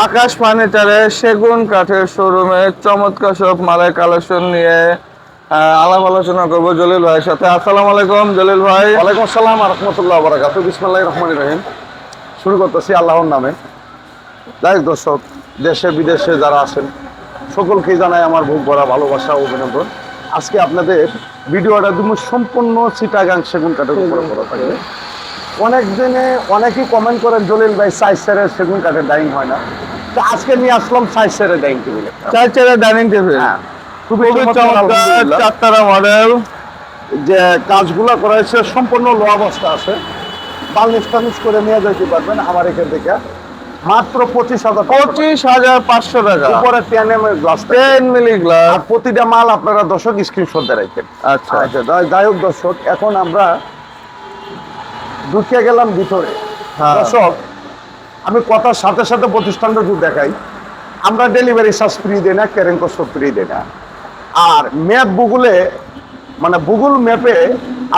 আকাশ ফার্নিচারে সেগুন কাঠের শোরুমে চমৎকার সব মালের কালেকশন নিয়ে আলাপ আলোচনা করব জলিল ভাইয়ের সাথে। আসসালামু আলাইকুম, জলিল ভাই। ওয়ালাইকুম আসসালাম রহমতুল্লাহ বরাকাত বিসমুল্লাহ রহমান রহিম। শুরু করতেছি আল্লাহর নামে। যাই দর্শক, দেশে, বিদেশে যারা আছেন, সকলকেই জানাই আমার বুক ভরা ভালোবাসা অভিনন্দন। আজকে আপনাদের ভিডিওটা তুমি সম্পূর্ণ চিটাগাং সেগুন কাঠের উপরে করা থাকবে। অনেক দিনে অনেকেই কমেন্ট করেন জলিল ভাই সাইজ সেরের সেগুন কাঠের ডাইনিং হয় না। তো আজকে নিয়ে আসলাম সাইজ সেরের ডাইনিং টেবিল চার চেয়ারের ডাইনিং টেবিল হ্যাঁ। খুবই চমৎকার, চারতারা মডেল যে কাজগুলো করা হয়েছে সম্পূর্ণ লো অবস্থা আছে। বার্নিশ টার্নিশ করে নিয়ে যেতে পারবেন আমার এখান থেকে। মাত্র পঁচিশ হাজার পঁচিশ হাজার পাঁচশো টাকা। উপরে টেন এম এর গ্লাস টেন মিলি গ্লাস প্রতিটা মাল আপনারা দর্শক স্ক্রিনশট দিয়ে রাখবেন। আচ্ছা। আচ্ছা যাই হোক দর্শক এখন আমরা ঢুকে গেলাম ভিতরে। হ্যাঁ। দর্শক আমি কথার সাথে সাথে প্রতিষ্ঠানটা একটু দেখাই আমরা ডেলিভারি চার্জ ফ্রি দিই না ক্যারিং কস্ট ফ্রি দিই না। আর ম্যাপ গুগলে মানে গুগল ম্যাপে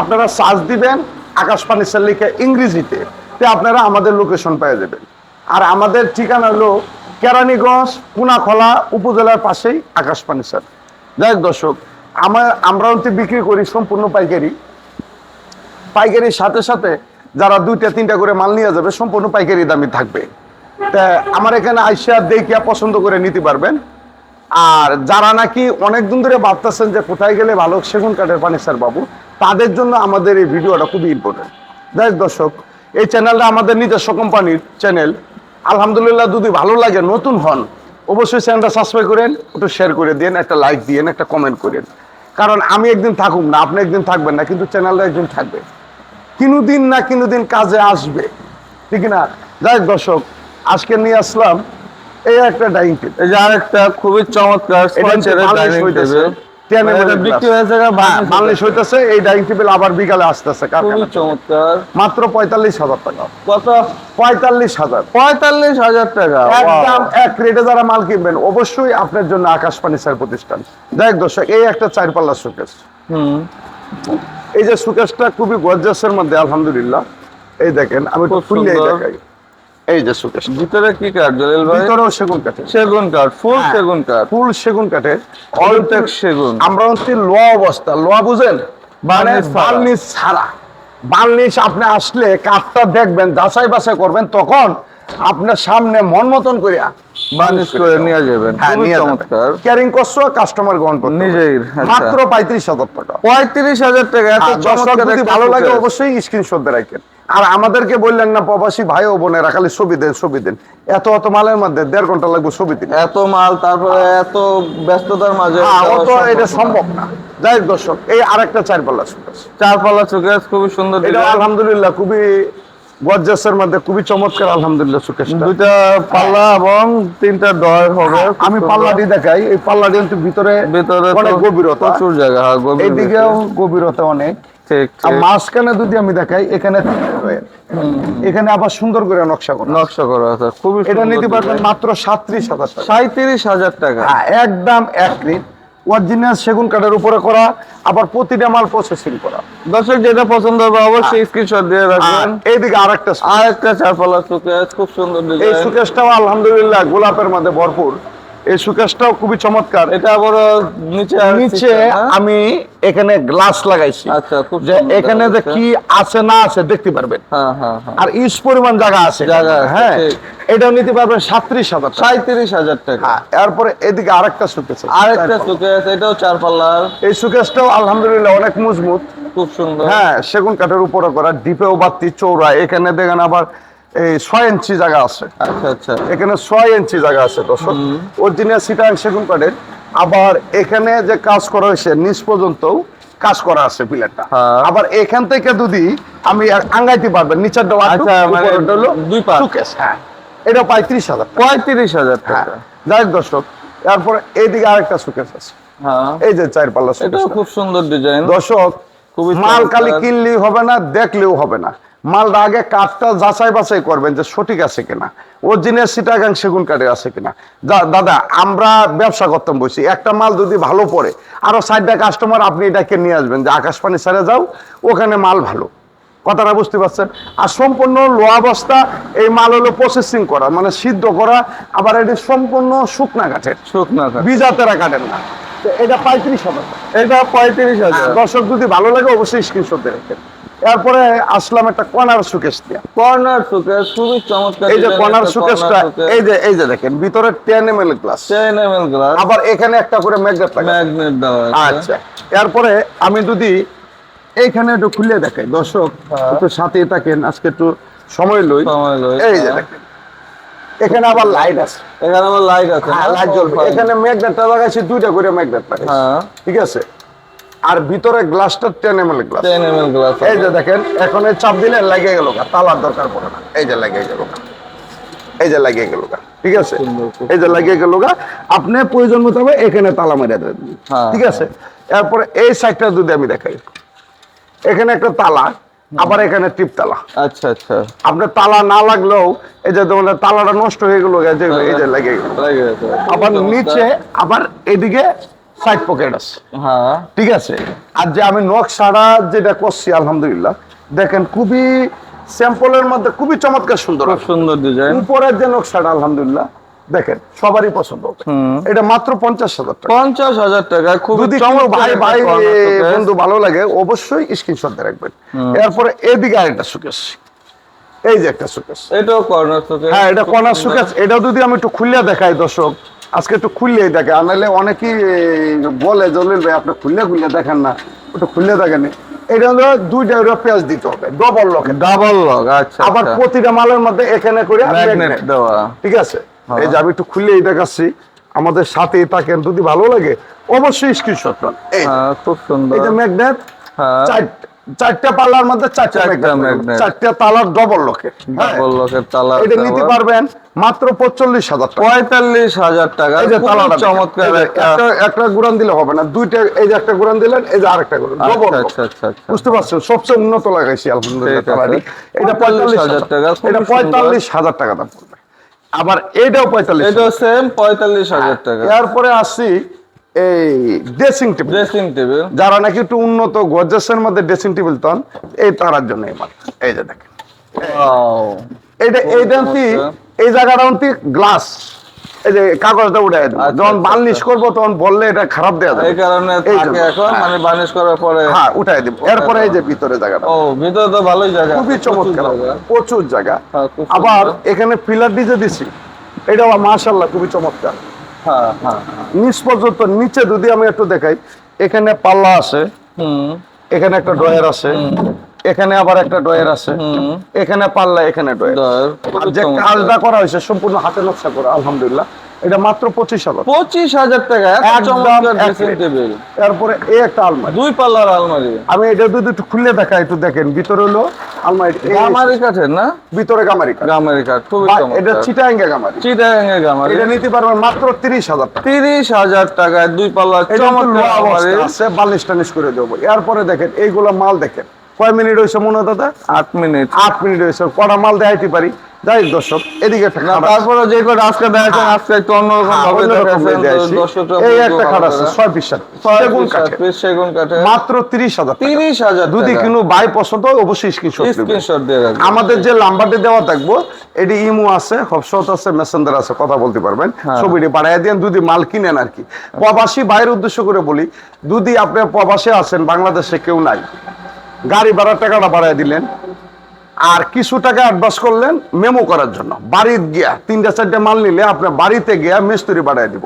আপনারা সার্চ দিবেন আকাশ ফার্নিচার লিখে ইংরেজিতে তে আপনারা আমাদের লোকেশন পেয়ে যাবেন। আর আমাদের ঠিকানা হলো কেরানীগঞ্জ পুনাখলা উপজেলার পাশেই আকাশ ফার্নিচার যাই হোক দর্শক আমার আমরা হচ্ছে বিক্রি করি সম্পূর্ণ পাইকারি। পাইকারির সাথে সাথে যারা দুইটা, তিনটা করে মাল নিয়ে যাবে, সম্পূর্ণ পাইকারি দামই থাকবে। তা আমার এখানে আইসা দেখিয়া পছন্দ করে নিতে পারবেন। আর যারা নাকি অনেক দিন ধরে ভাবতেছেন যে কোথায় গেলে ভালো সেগুন কাঠের ফার্নিচার পাবো তাদের জন্য আমাদের এই ভিডিওটা খুবই ইম্পর্টেন্ট দেখ দর্শক, এই চ্যানেলটা আমাদের নিজস্ব কোম্পানির চ্যানেল। আলহামদুলিল্লাহ, যদি ভালো লাগে, নতুন হন, অবশ্যই চ্যানেলটা সাবস্ক্রাইব করেন, একটু শেয়ার করে দিন, একটা লাইক দিয়েন একটা কমেন্ট করেন। কারণ আমি একদিন থাকুম না, আপনি একদিন থাকবেন না, কিন্তু চ্যানেলটা একদিন থাকবে। দিন না কিনু দিন কাজে আসবে। ঠিক না? যাই দর্শক আজকে নিয়ে আসলাম এই একটা ডাইনিং টেবিল এই যে আরেকটা খুবই চমৎকার হইতেছে। হ্যাঁ, এই ডাইনিং টেবিল আবার বিকালে আসতেছে খুবই চমৎকার। মাত্র পঁয়তাল্লিশ হাজার টাকা। কত? পঁয়তাল্লিশ হাজার। পঁয়তাল্লিশ হাজার টাকা একদম এক রেটে যারা মাল কিনবেন অবশ্যই আপনার জন্য আকাশ ফার্নিচার প্রতিষ্ঠান। যাই দর্শক এই একটা চার পাল্লা সুকেশ হুম। এই যে সুকেশটা খুবই গর্জাসের মধ্যে আলহামদুলিল্লাহ। এই দেখেন আমি খুব খুললে দেখাই। এই যে সুকেশ ভিতরে কি কাঠ জলিল ভাই? ভিতরেও সেগুন কাঠের। সেগুন কাঠ ফুল হ্যাঁ। সেগুন কাঠ। ফুল সেগুন কাঠের। অলটেক সেগুন। আমরা হচ্ছে লোয়া অবস্থা। লোয়া বুঝেন? মানে বার্নিশ ছাড়া। বার্নিশ ছাড়া। আপনি আসলে কাঠটা দেখবেন যাচাই বাছাই করবেন তখন আপনার সামনে মন মতন করিয়া বার্নিশ করে নিয়ে যাবেন। হ্যাঁ নিয়ে চমৎকার। ক্যারিং করছ কাস্টমার গ্রহণ করতে হবে। আচ্ছা। মাত্র পঁয়ত্রিশ হাজার টাকা। পঁয়ত্রিশ হাজার টাকা এত আর চমৎকার যদি ভালো লাগে অবশ্যই স্ক্রিনশট দিয়ে রাখেন। আর আমাদেরকে বললেন না প্রবাসী ভাই ও বোনেরা খালি ছবি দেন ছবি দেন। এত অত মালের মধ্যে দেড় ঘণ্টা লাগবে ছবি দিন এত মাল তারপরে এত ব্যস্ততার মাঝে হ্যাঁ অত এটা সম্ভব না। যাই দর্শক এই আরেকটা চার পাল্লা সুকেশ চার পাল্লা চোখে খুবই সুন্দর এটা আলহামদুলিল্লাহ খুবই গর্জাসের মধ্যে খুবই চমৎকার আলহামদুলিল্লাহ সুকেশটা। দুইটা পাল্লা এবং তিনটা ডয় হবে। আমি সুন্দর। পাল্লাটি দেখাই। এই পাল্লাটি কিন্তু ভিতরে ভিতরে অনেক গভীরতা। প্রচুর জায়গা হ্যাঁ গভীর এইদিকেও গভীরতা অনেক। ঠিক মাঝখানে যদি আমি দেখাই এখানে এখানে আবার সুন্দর করে নকশা করা নকশা করা আছে খুবই এটা নিতে পারবেন মাত্র সাত্রিশ হাজার সাঁত্রিশ হাজার টাকা। হ্যাঁ একদম এক রিট। অরিজিনাল সেগুন কাঠের উপরে করা আবার প্রতিটা মাল প্রসেসিং করা। দর্শক যেটা পছন্দ হবে অবশ্যই স্ক্রিনশট দিয়ে রাখবেন। এইদিকে আরেকটা আর একটা চার পাল্লা চোখে খুব সুন্দর এই সুকেশটাও আলহামদুলিল্লাহ গোলাপের মধ্যে ভরপুর। এই সুকেশটাও খুবই চমৎকার। এটা আবার নিচে নিচে হ্যাঁ? আমি এখানে গ্লাস লাগাইছি। আচ্ছা খুব যে এখানে যে কি আছে না আছে দেখতে পারবেন। হ্যাঁ হ্যাঁ আর ইস পরিমাণ জায়গা আছে। জায়গা হ্যাঁ এটাও নিতে পারবেন সাত্রিশ হাজার টাকা। সাঁত্রিশ হাজার টাকা। এরপরে এদিকে আরেকটা সুকেশ। আরেকটা আছে এটাও চার পাল্লার এই সুকেশটাও আলহামদুলিল্লাহ অনেক মজবুত। খুব সুন্দর। হ্যাঁ সেগুন কাঠের উপরে করা ডিপেও বাত্তি চৌড়া এখানে দেখেন আবার এই ছয় ইঞ্চি জায়গা আছে। আচ্ছা আচ্ছা। এখানে ছয় ইঞ্চি জায়গা আছে দর্শক। অরিজিনাল সিটাং সেগুন কাঠের। আবার এখানে যে কাজ করা হয়েছে নিচ পর্যন্ত কাজ করা আছে পিলারটা। হ্যাঁ। আবার এখান থেকে যদি আমি আঙ্গাইতে পারবেন নিচের দেওয়া আচ্ছা, মানে দুই। হ্যাঁ। এটা পঁয়ত্রিশ হাজার পঁয়ত্রিশ হাজার হ্যাঁ। টাকা যাই হোক দর্শক তারপরে এইদিকে আরেকটা সুকেস আছে। হ্যাঁ। এই যে চার পাল্লা খুব সুন্দর ডিজাইন দর্শক মাল। খালি কিনলেই হবে না দেখলেও হবে না। মালটা আগে কাঠটা যাচাই বাছাই করবেন যে সঠিক আছে কিনা। অরিজিনাল সিটাগাং সেগুন কাঠের আছে কিনা। দাদা আমরা ব্যবসা করতাম বসি একটা মাল যদি ভালো পড়ে আরও সাইডটা কাস্টমার আপনি এটাকে নিয়ে আসবেন যে আকাশপানি সারে যাও ওখানে মাল ভালো। কথাটা বুঝতে পারছেন? আর সম্পূর্ণ লোহা বস্তা এই মাল হলো প্রসেসিং করা মানে সিদ্ধ করা আবার এটি সম্পূর্ণ শুকনা কাঠের। শুকনা বিজাতেরা কাঠের না। এটা পঁয়ত্রিশ হাজার। এটা পঁয়ত্রিশ হাজার। দর্শক যদি ভালো লাগে অবশ্যই স্ক্রিনশট দিয়ে রাখেন। এরপরে আসলাম একটা কর্নার সুকেশ দিয়ে। কর্নার সুকেস খুবই চমৎকার এই যে কর্নার সুকেশটা এই যে এই যে দেখেন ভিতরে ten M L glass 10 ml glass আবার এখানে একটা করে ম্যাগনেট লাগে ম্যাগনেট দেওয়া আচ্ছা। এরপরে আমি যদি এইখানে একটু খুলে দেখাই। দর্শক হ্যাঁ। একটু সাথে থাকেন আজকে একটু সময় লই। সময় লই, এই যে হ্যাঁ। দেখেন এখানে আবার লাইট আছে। এখানে আবার লাইট আছে হ্যাঁ লাইট জ্বলবে। এখানে ম্যাগনেটটা লাগাইছি দুইটা করে ম্যাগনেট লাগাইছি। ঠিক আছে? আর ভিতরে গ্লাসটা ten M L glass 10 ml glass এই যে দেখেন এখন চাপ দিলে লেগে গেল তালার দরকার পড়ে না। এই যে লেগে গেল এই যে লাগিয়ে গেল ঠিক আছে? এই যে লাগিয়ে গেল গা আপনি প্রয়োজন মতো হবে এখানে তালা মেরে দেবেন। ঠিক আছে? এরপরে এই সাইডটা যদি আমি দেখাই। এখানে একটা তালা আবার এখানে টিপ তালা। আচ্ছা আচ্ছা। আপনার তালা না লাগলেও এই যে তোমার তালাটা নষ্ট হয়ে গেল এই যে লেগে গেল। লাগে আবার নিচে আবার এদিকে সাইড পকেট আছে। হ্যাঁ। ঠিক আছে? আর যে আমি নকশাটা যেটা করছি আলহামদুলিল্লাহ দেখেন খুবই স্যাম্পলের মধ্যে খুবই চমৎকার সুন্দর সুন্দর ডিজাইন উপরের যে নকশাটা আলহামদুলিল্লাহ দেখেন সবারই পছন্দ হবে। এটা মাত্র পঞ্চাশ হাজার টাকা। পঞ্চাশ হাজার টাকা খুব ভাই ভাই বন্ধু ভালো লাগে অবশ্যই স্ক্রিনশট দিয়ে রাখবেন। এরপরে এদিকে আরেকটা সুকেশ। এই যে একটা সুকেশ। এটাও কর্নার হ্যাঁ এটা কর্নার সুকেশ। এটাও যদি আমি একটু খুললে দেখাই দর্শক আজকে একটু খুললেই দেখে। আনালে অনেকেই বলে জলিল ভাই আপনি খুললে খুললে দেখেন না। একটু খুললে দেখেন। এটা হলো দুইটা পেঁয়াজ দিতে হবে। ডবল লকের ডাবল লক আচ্ছা আবার প্রতিটা মালের মধ্যে এখানে করে ম্যাগনেট দেওয়া। ঠিক আছে? এই যে আমি একটু খুললেই দেখাচ্ছি আমাদের সাথে থাকেন যদি ভালো লাগে অবশ্যই স্ক্রিনশট এই হ্যাঁ খুব সুন্দর। এই যে ম্যাগনেট হ্যাঁ। চারটা পাল্লার মধ্যে চারটা চারটা ম্যাগনেট চারটা তালার ডবল ডাবল লকের তালা এটা নিতে পারবেন মাত্র পঁচল্লিশ হাজার পঁয়তাল্লিশ হাজার টাকা। এই যে তালাটা চমৎকার একটা গুরান দিলে হবে না। দুইটা এই যে একটা গুরান দিলেন এই যে আরেকটা গুরান ডবল আচ্ছা আচ্ছা আচ্ছা। বুঝতে পারছেন? সবচেয়ে উন্নত লাগাইছি আলহামদুলিল্লাহ। এটা 45,000 টাকা, এটা পঁয়তাল্লিশ হাজার টাকা দাম। পড়বে আবার এইটাও পঁয়তাল্লিশ এটাও সেম পঁয়তাল্লিশ হাজার টাকা। এরপরে আসি এই ড্রেসিং টেবিল ড্রেসিং টেবিল যারা নাকি একটু উন্নত গর্জাসের মধ্যে ড্রেসিং টেবিল তন এই তারার জন্য এই এই যে দেখেন। এইটা এইটা এই জায়গাটা গ্লাস এই যে কাগজটা উঠে দেবো। আচ্ছা, যখন আচ্ছা, বার্নিশ করব তখন বললে এটা খারাপ দেওয়া যাবে। এই কারণে থাকে এখন হ্যাঁ। মানে বানিশ করার পরে হ্যাঁ উঠাই দিব। এরপরে এই যে ভিতরে জায়গাটা। ও ভিতরে তো ভালোই জায়গা খুবই চমৎকার প্রচুর জায়গা। হ্যাঁ, আবার এখানে পিলার ডিজে দিছি এটাও মাশাল্লাহ খুবই চমৎকার। হ্যাঁ হ্যাঁ নিচ পর্যন্ত নিচে যদি আমি একটু দেখাই এখানে পাল্লা আছে হুম। এখানে একটা ড্রয়ার আছে। এখানে আবার একটা ড্রয়ার আছে। এখানে পাল্লা এখানে আর যে কাজটা করা হয়েছে সম্পূর্ণ হাতে নকশা করা আলহামদুলিল্লাহ। এটা মাত্র পঁচিশ হাজার। পঁচিশ হাজার টাকা তারপরে এই একটা আলমারি। দুই পাল্লার আলমারি। আমি এটা যদি একটু খুলে দেখাই একটু দেখেন। ভিতরে হলো আলমারি। গামারি কাঠের না? ভিতরে গামারি কাঠ। গামারি কাঠ খুবই এটা চিটাঙ্গা গামারি। চিটাগাঙ্গের গামারি। এটা নিতে পারবেন মাত্র তিরিশ হাজার তিরিশ হাজার টাকায় দুই পাল্লা চমৎকার আলমারি। বালিশ টানিশ করে দেবো। এরপরে দেখেন এইগুলো মাল দেখেন। কয় মিনিট হয়েছে মনে হয় দাদা? আট মিনিট। আট মিনিট হয়েছে কটা মাল দেখাইতে পারি? যাই দর্শক এদিকে একটা। তারপরে যে কটা আজকে দেখাচ্ছেন আজকে একটু অন্যরকম হ্যাঁ, ভাবে দেখাচ্ছেন দিয়ে এই একটা খাট আছে ছয় পিস সেগুন পিস সেগুন কাঠে মাত্র তিরিশ হাজার। তিরিশ হাজার যদি। বাই পছন্দ হয় অবশ্যই স্ক্রিনশট স্ক্রিনশট দিয়ে রাখবেন আমাদের যে নাম্বারটি দেওয়া থাকব এটি ইমো আছে হবশট আছে মেসেঞ্জার আছে কথা বলতে পারবেন। হ্যাঁ। ছবিটি বাড়াই দেন যদি মাল কিনেন আর কি। প্রবাসী বাইরের উদ্দেশ্য করে বলি যদি আপনি প্রবাসে আছেন বাংলাদেশে কেউ নাই গাড়ি ভাড়ার টাকাটা বাড়াই দিলেন। আর কিছু টাকা অ্যাডভান্স করলেন মেমো করার জন্য। বাড়িতে গিয়া তিনটা চারটে মাল নিলে আপনার বাড়িতে গিয়া মিস্ত্রি বাড়াই দিব।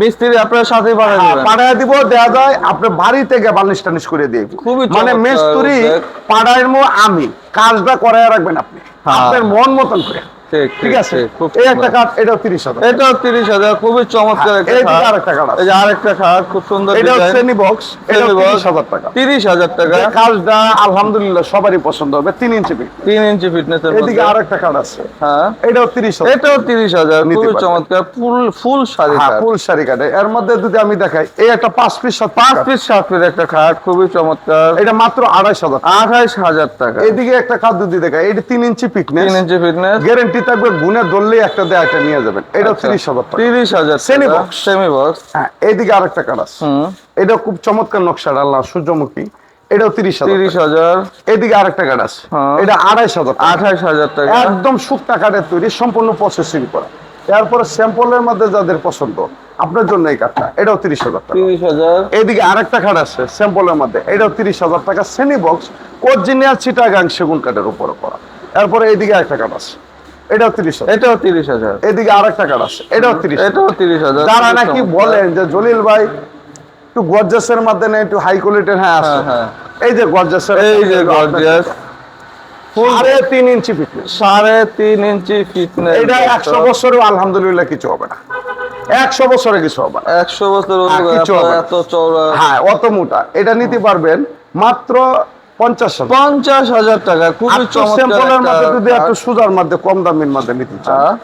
মিস্ত্রি আপনার সাথে বাড়াই পাড়ায় দিব দেয়া যায় আপনার বাড়িতে গিয়ে বালিশ টানিস করে দিয়ে। খুবই মানে মিস্ত্রি পাড়ায় আমি কাজটা করায় রাখবেন আপনি। হ্যাঁ। আপনার মন মতন করে। ঠিক ঠিক আছে এই একটা কাঠ এটাও তিরিশ হাজার। এটাও তিরিশ হাজার খুবই চমৎকার একটা এই দিকে খাট। আরেকটা কাঠ এই যে আরেকটা খাট খুব সুন্দর এটাও শ্রেণি বক্স এটাও তিরিশ হাজার টাকা। তিরিশ হাজার টাকা। এই আলহামদুলিল্লাহ সবারই পছন্দ হবে তিন ইঞ্চি পিঠ তিন ইঞ্চি ফিটনেসের এদিকে আরেকটা কাঠ আছে। হ্যাঁ। এটাও তিরিশ হাজার। এটাও তিরিশ হাজার খুবই চমৎকার ফুল ফুল শাড়ি হ্যাঁ ফুল শাড়ি কাটে এর মধ্যে যদি আমি দেখাই এই একটা পাঁচ পিস পাঁচ পিস সাত পিস একটা খাট খুবই চমৎকার। এটা মাত্র আড়াইশ হাজার টাকা। আঠাইশ হাজার টাকা। এদিকে একটা খাদ্য দিয়ে দেখাই এটা তিন ইঞ্চি পিকনেস তিন ইঞ্চি ফিটনেস গ্যারেন্টি থাকবে? গুনে ধরলেই একটা দেয় একটা নিয়ে যাবেন। এটা তিরিশ হাজার তিরিশ হাজার সেমি বক্স সেমি বক্স হ্যাঁ এইদিকে আরেকটা আছে? এটা খুব চমৎকার নকশা আল্লাহ সূর্যমুখী। এটাও তিরিশ তিরিশ হাজার। এদিকে আরেকটা কাঠ আছে? হ্যাঁ। এটা আড়াইশ হাজার। আঠাশ হাজার টাকা। একদম শুকনা কাঠের তৈরি সম্পূর্ণ প্রসেসিং করা। তারপরে স্যাম্পলের মধ্যে যাদের পছন্দ আপনার জন্য এই কাঠটা। এটাও তিরিশ হাজার টাকা। তিরিশ হাজার। এদিকে আরেকটা কাঠ আছে স্যাম্পলের মধ্যে। এটাও তিরিশ হাজার টাকা। সেনি বক্স অরিজিনাল চিটাগাং সেগুন কাঠের উপরে করা। এরপরে এইদিকে আরেকটা কাঠ আছে। এটাও তিরিশ এটাও তিরিশ হাজার। এদিকে আরেকটা কাঠ আছে এটাও তিরিশ এটাও তিরিশ হাজার। খুবই নাকি বলেন যে জলিল ভাই একটু গর্জাসের মধ্যে না একটু হাই কোয়ালিটির হ্যাঁ আছে। হ্যাঁ, এই যে গর্জাসের এই যে গর্জিয়াস সাড়ে তিন ইঞ্চি ফিটনেস সাড়ে তিন ইঞ্চি ফিটনেস এটা একশো বছরেও আলহামদুলিল্লাহ কিছু হবে না। একশো বছরে কিছু হবে একশো বছর হ্যাঁ, এত চওড়া। হ্যাঁ অত মোটা। এটা নিতে পারবেন মাত্র পঞ্চাশ হাজার। টাকা খুবই স্যাম্পলের মধ্যে যদি একটু সুজার মধ্যে কম দামের মধ্যে নিতে চান হ্যাঁ।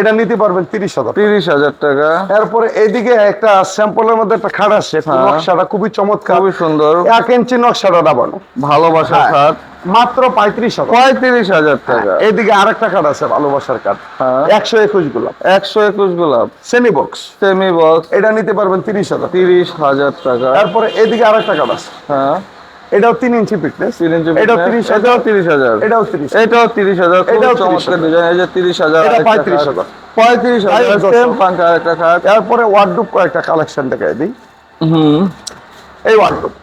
এটা নিতে পারবেন তিরিশ হাজার তিরিশ হাজার টাকা। এরপরে এইদিকে একটা স্যাম্পলের মধ্যে একটা খাট আছে হ্যাঁ। নকশাটা খুবই চমৎকার। খুবই সুন্দর। এক ইঞ্চি নকশাটা দাবানো। ভালোবাসার হ্যাঁ। খাট। মাত্র পঁয়ত্রিশ হাজার। পঁয়ত্রিশ হাজার টাকা। এইদিকে আরেকটা কার্ড আছে ভালোবাসার কার্ড হ্যাঁ। একশো একুশ গোলাপ। একশো একুশ গোলাপ। সেমি বক্স সেমি বক্স এটা নিতে পারবেন তিরিশ হাজার। তিরিশ হাজার টাকা। তারপরে এদিকে আরেকটা কার্ড আছে। হ্যাঁ। এটাও তিন ইঞ্চি ফিটনেস তিন ইঞ্চি এটাও fitness, তিরিশ এটাও তিরিশ হাজার। এটাও তিরিশ এটাও তিরিশ হাজার খুব এটাও চমৎকার ডিজাইন এই যে তিরিশ হাজার এটা আরেকটা 35 হাজার। পঁয়ত্রিশ হাজার তাই দর্শক। সেম পাঙ্কা আরেকটা খাট। তারপরে ওয়ার্ডরুপ কয়েকটা কালেকশন দেখাই দিই। হুম। এই ওয়ার্ডরুপ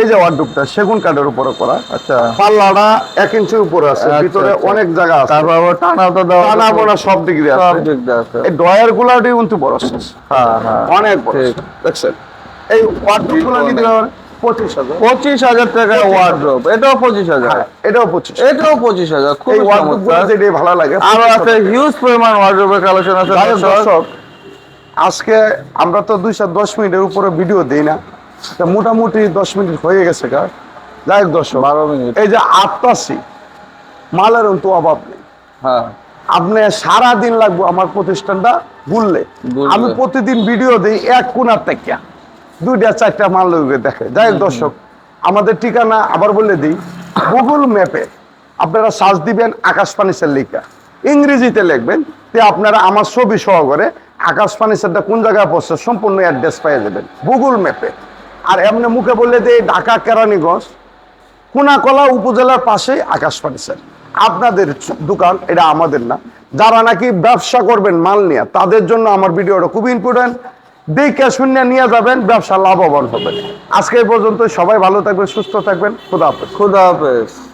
এই যে ওয়ার্ডরুপটা সেগুন কাঠের উপরে করা। আচ্ছা। পাল্লাটা এক ইঞ্চির উপরে আছে আচ্ছা, ভিতরে আচ্ছা। অনেক জায়গা আছে। তারপর টানা তো দেওয়া টানা বোনা সব দিক দিয়ে সব দিক দিয়ে আছে। এই ডয়ার গুলাটি কিন্তু বড় হ্যাঁ হ্যাঁ। অনেক বড় ঠিক। দেখছেন? এই ওয়ার্ডরুপগুলো নিতে পঁচিশ হাজার। পঁচিশ হাজার টাকা ওয়ার্ড্রোপ এটাও পঁচিশ হাজার। হ্যাঁ, এটাও পঁচিশ। এটাও পঁচিশ হাজার খুব এই ওয়ার্ডরুপ ভালো লাগে আরও আছে হিউজ পরিমাণ ওয়ার্ড্রোপের কালেকশন আছে দর্শক। আজকে আমরা তো দুইশো দশ মিনিটের উপরে ভিডিও দিই না তা মোটামুটি দশ মিনিট হয়ে গেছে গা। যাই দর্শক বারো মিনিট। এই যে আত্মাসি মালের তো অভাব নেই। হ্যাঁ। আপনি সারাদিন লাগবো আমার প্রতিষ্ঠানটা ঘুরলে। আমি প্রতিদিন ভিডিও দিই এক কোনার থেকে। দুইটা চারটা মাল লোকে দেখে। যাই দর্শক আমাদের ঠিকানা আবার বলে দিই গুগল ম্যাপে আপনারা সার্চ দিবেন আকাশ ফার্নিচার লিখা। ইংরেজিতে লিখবেন তে আপনারা আমার ছবি সহকারে আকাশ ফার্নিচারটা কোন জায়গায় পড়ছে সম্পূর্ণ অ্যাড্রেস পেয়ে যাবেন গুগল ম্যাপে আর এমনি মুখে বললে যে ঢাকা কেরানীগঞ্জ কোনাকলা উপজেলার পাশেই আকাশ ফার্নিচার আপনাদের দোকান এটা আমাদের না। যারা নাকি ব্যবসা করবেন মাল নিয়ে তাদের জন্য আমার ভিডিওটা খুব ইম্পর্টেন্ট দেখে শূন্য নিয়ে যাবেন, ব্যবসা লাভবান হবেন। আজকে পর্যন্ত সবাই ভালো থাকবেন, সুস্থ থাকবেন। খুদা হাফেজ। খুদা হাফেজ।